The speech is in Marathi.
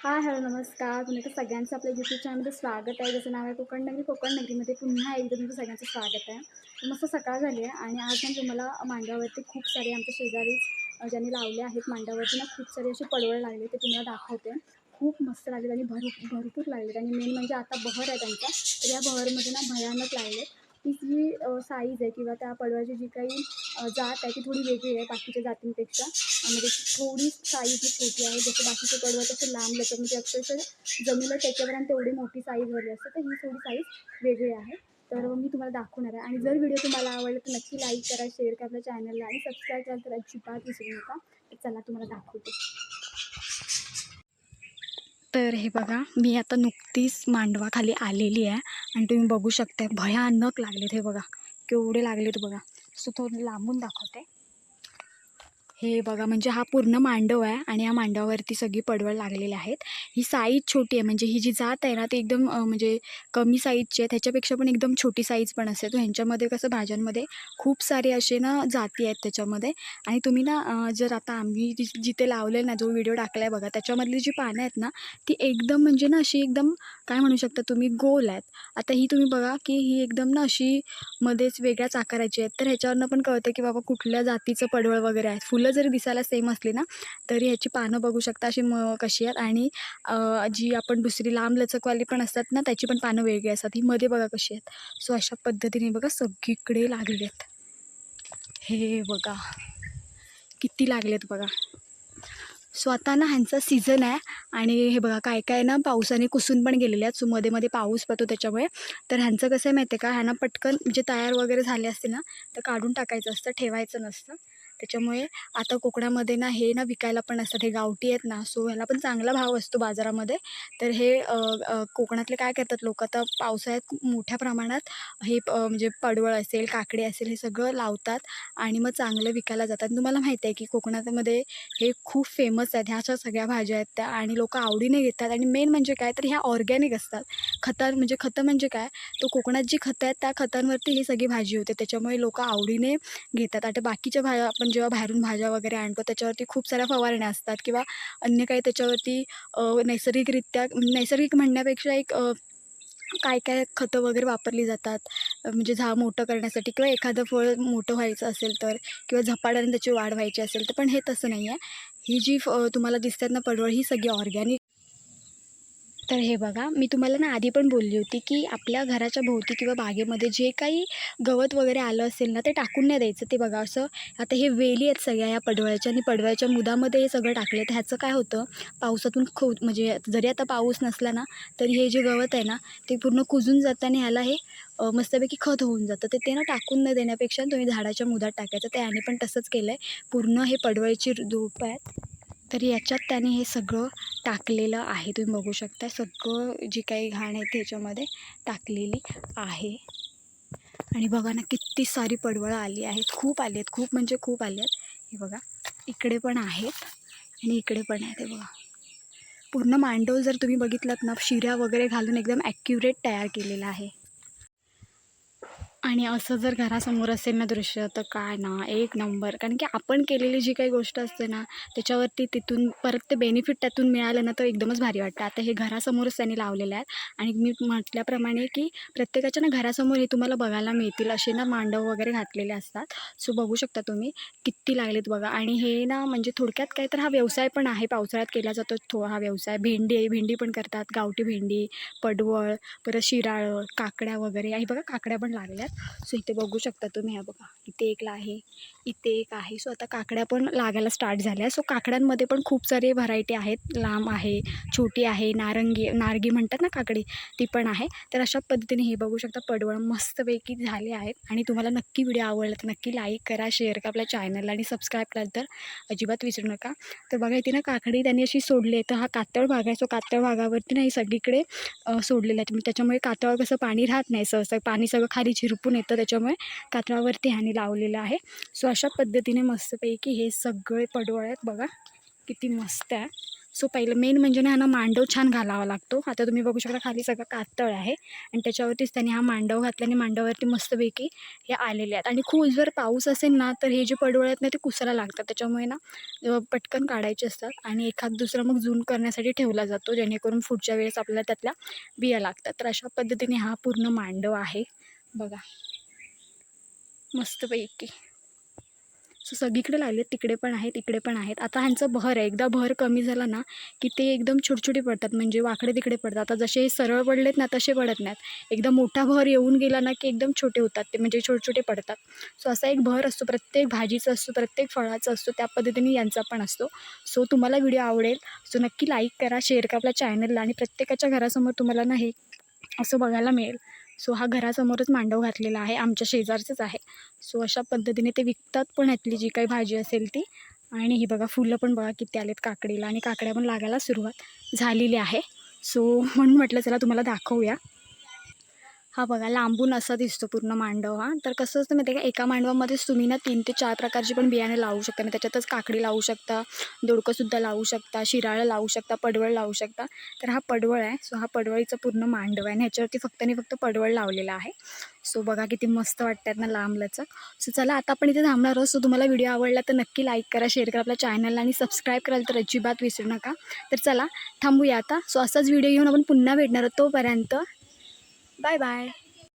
हाय हॅलो नमस्कार. पुन्हा सगळ्यांचं आपल्या यूट्यूब चॅनलमध्ये स्वागत आहे. जसं नाव आहे कोकण नगरी कोकण नगरीमध्ये पुन्हा एकदा तुमचं सगळ्यांचं स्वागत आहे. मस्त सकाळ झाली आहे आणि आज ना तुम्हाला मांड्यावरती खूप सारे आमच्या शेजारी ज्यांनी लावले आहेत मांड्यावरती ना खूप सारे असे पडवळ लागले ते तुम्हाला दाखवते. खूप मस्त लागलेत आणि भरपूर भरपूर लागलेत. आणि मेन म्हणजे आता बहर आहे त्यांचा. तर या बहरमध्ये ना भयानक लागलेत. ती जी साईज आहे किंवा त्या पडव्याची जी काही जात आहे ती थोडी वेगळी आहे बाकीच्या जातींपेक्षा. म्हणजे थोडी साईज ही छोटी आहे. जसं बाकीचे पडवळ तसे लांब लचक म्हणजे अक्षरशः जमिनीला त्याच्यापर्यंत तेवढी मोठी साईज झाली असते तर ही थोडी साईज वेगळी आहे. तर मी तुम्हाला दाखवणार आहे. आणि जर व्हिडिओ तुम्हाला आवडला तर नक्की लाईक करा शेअर करा आपल्या चॅनलला आणि सबस्क्राईब करा तर अजिबात विसरू नका. चला तुम्हाला दाखवते. तर हे बघा मी आता नुकतीच मांडवाखाली आलेली आहे आणि तुम्ही बघू शकता भयानक लागलेत हे बघा. केवढे लागलेत बघा. सो थोडं लांबून दाखवते. हे बघा म्हणजे हा पूर्ण मांडव आहे आणि या मांडवावरती सगळी पडवळ लागलेली आहेत. ही साईज छोटी आहे म्हणजे ही जी जात आहे ना ती एकदम म्हणजे कमी साईजची आहे. त्याच्यापेक्षा पण एकदम छोटी साईज पण असते. तो ह्यांच्यामध्ये कसं भाज्यांमध्ये खूप सारे असे ना जाती आहेत त्याच्यामध्ये. आणि तुम्ही ना जर आता आम्ही जिथे लावलेलं ना जो व्हिडिओ टाकला आहे बघा त्याच्यामधली जी पानं आहेत ना ती एकदम म्हणजे ना अशी एकदम काय म्हणू शकता तुम्ही गोल आहेत. आता ही तुम्ही बघा की ही एकदम ना अशी मध्येच वेगळ्याच आकाराची आहेत. तर ह्याच्यावरनं पण कळतं की बाबा कुठल्या जातीचं पडवळ वगैरे आहे. फुलं जरी दिसायला सेम असली ना तरी ह्याची पानं बघू शकता अशी म कशी आहेत. आणि जी आपण दुसरी लांब लचकवाली पण असतात ना त्याची पण पानं वेगळी असतात. ही मध्ये बघा कशी आहेत. सो अशा पद्धतीने बघा सगळीकडे लागले आहेत. हे बघा. किती लागलेत बघा. सो आता ना ह्यांचा सीझन आहे. आणि हे बघा काय काय ना पावसाने कुसून पण गेलेले आहेत. सो मध्ये मध्ये पाऊस पडतो त्याच्यामुळे. तर ह्यांचं कसं आहे माहिती आहे का? ह्यांना पटकन म्हणजे तयार वगैरे झाले असते ना तर काढून टाकायचं असतं ठेवायचं नसतं. त्याच्यामुळे आता कोकणामध्ये ना हे ना विकायला पण असतात. हे गावठी आहेत ना सो ह्याला पण चांगला भाव असतो बाजारामध्ये. तर हे कोकणातले काय करतात लोक? आता पावसाळ्यात मोठ्या प्रमाणात हे म्हणजे पडवळ असेल काकडे असेल हे सगळं लावतात आणि मग चांगलं विकायला जातात. तुम्हाला माहिती आहे की कोकणामध्ये हे खूप फेमस आहेत. ह्या अशा सगळ्या भाज्या आहेत त्या आणि लोक आवडीने घेतात. आणि मेन म्हणजे काय? तर ह्या ऑर्गॅनिक असतात. खतं म्हणजे खतं म्हणजे काय? तो कोकणात जी खतं आहेत त्या खतांवरती ही सगळी भाजी होते. त्याच्यामुळे लोक आवडीने घेतात. आता बाकीच्या भाज्या आपण जेव्हा बाहेरून भाज्या वगैरे आणतो त्याच्यावरती खूप साऱ्या फवारण्या असतात किंवा अन्य काही त्याच्यावरती नैसर्गिकरित्या नैसर्गिक म्हणण्यापेक्षा एक काय काय खतं वगैरे वापरली जातात म्हणजे झाड मोठं करण्यासाठी किंवा एखादं फळ मोठं व्हायचं असेल तर किंवा झपाट्याने त्याची वाढ व्हायची असेल तर पण हे तसं नाही आहे ही जी फ- तुम्हाला दिसतात ना पडवळ ही सगळी ऑर्गॅनिक तर हे बघा मी तुम्हाला ना आधी पण बोलली होती की आपल्या घराच्या भोवती किंवा बागेमध्ये जे काही गवत वगैरे आलं असेल ना ते टाकून नाही द्यायचं. ते बघा असं आता हे वेली आहेत सगळ्या या पडवळ्याच्या आणि पडवळ्याच्या मुदामध्ये हे सगळं टाकलं तर ह्याचं काय होतं पावसातून खो म्हणजे जरी आता पाऊस नसला ना तरी हे जे गवत आहे ना ते पूर्ण कुजून जातं आणि ह्याला हे मस्तपैकी खत होऊन जातं. तर ते ना टाकून न देण्यापेक्षा तुम्ही झाडाच्या मुदात टाकायचं. तर याने पण तसंच केलं आहे पूर्ण हे पडवळीची रूप आहेत. तर याच्यात त्याने हे सगळं टाकलेलं आहे. तुम्ही बघू शकता सगळं जी काही घाण आहे त्याच्यामध्ये टाकलेली आहे. आणि बघा ना किती सारी पडवळं आली आहेत. खूप आली आहेत. खूप म्हणजे खूप आली आहेत. हे बघा इकडे पण आहेत आणि इकडे पण आहेत. हे बघा. पूर्ण मांडव जर तुम्ही बघितलात ना शिऱ्या वगैरे घालून एकदम ॲक्युरेट तयार केलेलं आहे. आणि असं जर घरासमोर असेल ना दृश्य तर काय ना एक नंबर. कारण की आपण केलेली जी काही गोष्ट असते ना त्याच्यावरती तिथून परत ते बेनिफिट त्यातून मिळालं ना तर एकदमच भारी वाटतं. आता हे घरासमोरच त्यांनी लावलेलं आहे. आणि मी म्हटल्याप्रमाणे की प्रत्येकाच्या ना घरासमोर हे तुम्हाला बघायला मिळतील. असे ना मांडव वगैरे घातलेले असतात. सो बघू शकता तुम्ही किती लागलेत बघा. आणि हे ना म्हणजे थोडक्यात काय तर हा व्यवसाय पण आहे. पावसाळ्यात केला जातो थो हा व्यवसाय. भेंडी आहे भेंडी पण करतात. गावठी भेंडी पडवळ परत शिराळं काकड्या वगैरे. आणि बघा काकड्या पण लागल्या लागल्यात सो इथे बघू शकता तुम्ही ह्या बघा. इथे एक आहे इथे एक आहे. सो आता काकड्या पण लागायला स्टार्ट झाल्या. सो काकड्यांमध्ये पण खूप सारे व्हरायटी आहेत. लांब आहे छोटी आहे नारंगी नारगी म्हणतात ना काकडी ती पण आहे. तर अशा पद्धतीने हे बघू शकता. पडवळ मस्तपैकी झाले आहेत. आणि तुम्हाला नक्की व्हिडिओ आवडला तर नक्की लाईक करा शेअर करा आपल्या चॅनलला आणि सबस्क्राईब कराल तर अजिबात विसरू नका. तर बघा इथे ना काकडी त्यांनी अशी सोडली आहे. तर हा कातळ भाग आहे. सो कातळ भागावरती नाही सगळीकडे सोडलेला आहे म्हणजे त्याच्यामुळे कातळावर कसं पाणी राहत नाही सहसा. पाणी सगळं खाली झिरपून येतं. त्याच्यामुळे कातळावरती ह्याने लावलेलं आहे. सो अशा पद्धतीने मस्तपैकी हे सगळे पडवळ आहेत बघा किती मस्त आहे. सो पहिलं मेन म्हणजे ना ह्यांना मांडव छान घालावा लागतो. आता तुम्ही बघू शकता खाली सगळं कातळ आहे. आणि त्याच्यावरतीच त्यांनी हा मांडव घातला आणि मांडवावरती मस्तपैकी हे आलेले आहेत. आणि खूप जर पाऊस असेल ना तर हे जे पडवळ आहेत ना ते कुसायला लागतात. त्याच्यामुळे ना पटकन काढायचे असतात. आणि एखाद दुसरा मग जून करण्यासाठी ठेवला जातो जेणेकरून पुढच्या वेळेस आपल्याला त्यातल्या बिया लागतात. तर अशा पद्धतीने हा पूर्ण मांडव आहे. बघा. मस्तपैकी. सो सगळीकडे लागले तिकडे पण आहेत इकडे पण आहेत. आता ह्यांचा बहर आहे. एकदा बहर कमी झाला ना की ते एकदम छोटे पडतात. म्हणजे वाकडे तिकडे पडतात. आता जसे हे सरळ पडलेत ना तसे पडत नाहीत. एकदा मोठा बहर येऊन गेला ना की एकदम छोटे होतात ते. म्हणजे छोटे छोटे पडतात. सो असा एक बहर असतो. प्रत्येक भाजीचा असतो प्रत्येक फळाचा असतो त्या पद्धतीने यांचा पण असतो. सो तुम्हाला व्हिडिओ आवडेल सो नक्की लाईक करा शेअर करा आपल्या चॅनलला आणि प्रत्येकाच्या घरासमोर तुम्हाला ना हे असं बघायला मिळेल. सो हा घरासमोरच मांडव घातलेला आहे. आमच्या शेजारचंच आहे. सो अशा पद्धतीने ते विकतात पण ह्यातली जी काही भाजी असेल ती. आणि ही बघा फुलं पण बघा किती आलेत काकडीला. आणि काकड्या पण लागायला सुरुवात झालेली आहे. सो म्हणून म्हटलं चला तुम्हाला दाखवूया. हा बघा लांबून असा दिसतो पूर्ण मांडव हा. तर कसं असतं माहिती आहे का एका मांडवामध्येच तुम्ही ना तीन ते चार प्रकारची पण बियाणे लावू शकता. आणि त्याच्यातच काकडी लावू शकता दोडकंसुद्धा लावू शकता शिराळं लावू शकता पडवळ लावू शकता. तर हा पडवळ आहे. सो हा पडवळीचा पूर्ण मांडव आहे. आणि ह्याच्यावरती फक्त आणि फक्त पडवळ लावलेला आहे. सो बघा किती मस्त वाटतात ना लांब लचक सो चला आता आपण इथे थांबणार आहोत. सो तुम्हाला व्हिडिओ आवडला तर नक्की लाईक करा शेअर करा आपल्या चॅनलला आणि सबस्क्राईब करायला तर अजिबात विसरू नका. तर चला थांबूया आता. सो असाच व्हिडिओ घेऊन आपण पुन्हा भेटणार आहोत तोपर्यंत. Bye bye